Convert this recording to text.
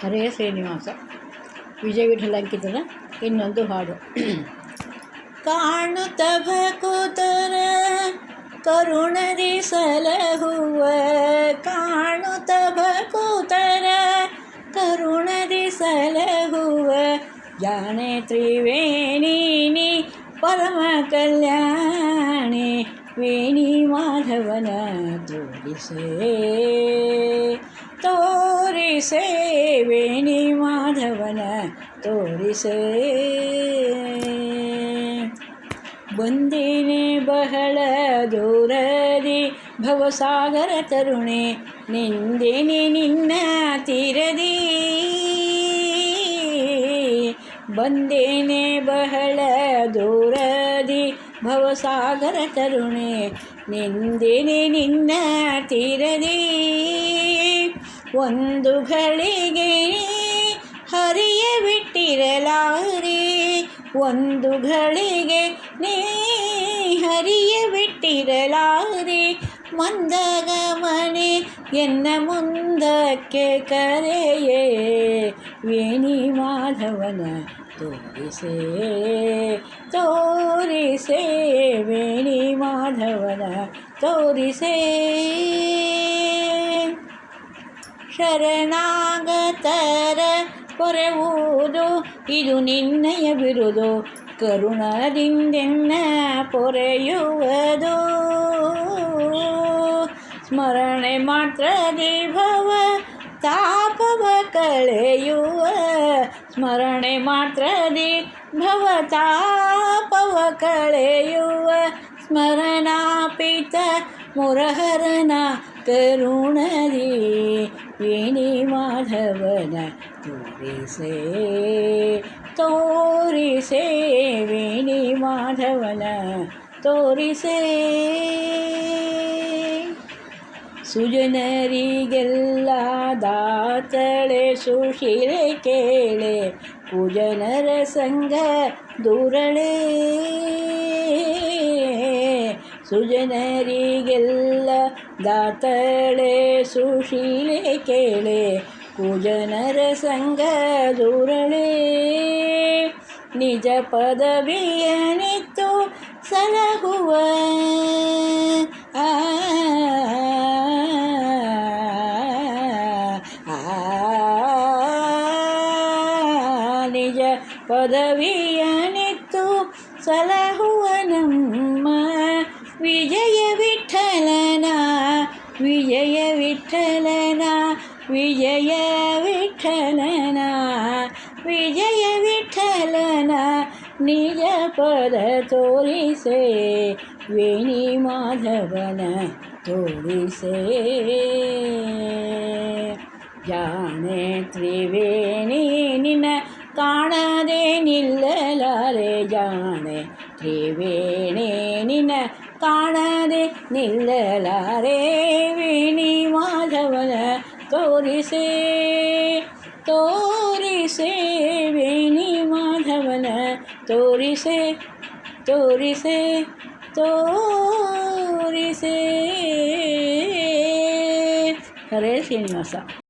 ಹರೇ ಶ್ರೀನಿವಾಸ ವಿಜಯ ವಿಠಲ ಅಂಕಿತನ ಇನ್ನೊಂದು ಹಾಡು ಕಾಣುತ್ತ ಭಕುತರ ಕರುಣದಿ ಸಲಹುವ ಕಾಣುತ್ತ ಭಕುತರ ಕರುಣದಿ ಸಲಹುವ ಜಾಣೆ ತ್ರಿವೇಣಿನಿ ಪರಮ ಕಲ್ಯಾಣಿ ವೇಣಿ ಮಾಧವನ ತೋರಿಸೆ ತೋರಿಸೆ ವೇಣಿ ಮಾಧವನ ತೋರಿಸೇ ಬಂದೇನೆ ಬಹಳ ದೂರದಿ ಭವಸಾಗರ ತರುಣಿ ನಿಂದೇನೆ ನಿನ್ನ ತೀರದಿ ಬಂದೇನೆ ಬಹಳ ದೂರದಿ ಭವಸಾಗರ ತರುಣಿ ನಿಂದೇನೆ ನಿನ್ನ ತೀರದೇ ಒಂದು ಗಳಿಗೆ ಹರಿಯ ಬಿಟ್ಟಿರಲಾರಿ ಒಂದು ಗಳಿಗೆ ನೀ ಹರಿಯ ಬಿಟ್ಟಿರಲಾರಿ ಮಂದಗಮನೆ ಎನ್ನ ಮುಂದಕ್ಕೆ ಕರೆಯೇ ವೇಣಿ ಮಾಧವನ ತೋರಿಸೇ ತೋರಿಸೇ ವೇಣಿ ಮಾಧವನ ತೋರಿಸೇ ಶರಣಾಗತರ ಪೊರೆವುದು ಇದು ನಿನ್ನಯ ಬಿರುದು ಕರುಣದಿಂದೆನ್ನ ಪೊರೆಯುವುದು ಸ್ಮರಣೆ ಮಾತ್ರ ದೇಭವ ತಾಪವ ಕಳೆಯುವ ಸ್ಮರಣೆ ಮಾತ್ರದಿ ಭವತಾಪವ ಕಳೆಯುವ ಸ್ಮರಣಾಪಿತ ಮುರಹರನ ಕರುಣದಿ ಏಣಿ ಮಾಧವನ ತೋರಿಸೆ ತೋರಿಸೆ ವೇಣಿ ಮಾಧವನ ತೋರಿಸೆ ಸುಜನರಿಗೆಲ್ಲ ದಾತಳೆ ಸುಶೀಲೆ ಕೇಳೆ ಕುಜನರ ಸಂಘ ದೂರಳೆ ಸುಜನರಿಗೆಲ್ಲ ದಾತಳೆ ಸುಶೀಲೆ ಕೇಳೆ ಕುಜನರ ಸಂಘ ದೂರಳೆ ನಿಜ ಪದವಿಯನಿತ್ತು ಸಲಹುವ ಆ ನಿಜ ಪದವಿಯನಿತ್ತು ಸಲಹುವ ನಮ್ಮ விஜய விட்டலனா விஜய விட்டலனா விஜய விட்டலனா விஜய விட்டலனா நிஜ பத தோரிசே வேணி மாதவன தோரிசே ஜானே திரிவேணி நின்ன காணாதே நில்லலாரே ஜானே திரிவேணி நின்ன ಕಾಣದೆ ನಿಲ್ಲಲಾರೆ ವೇಣಿ ಮಾಧವನ ತೋರಿಸೆ ತೋರಿಸೆ ವೇಣಿ ಮಾಧವನ ತೋರಿಸೆ ತೋರಿಸೆ ತೋರಿಸೆ ಹರೇ ಶ್ರೀನಿವಾಸ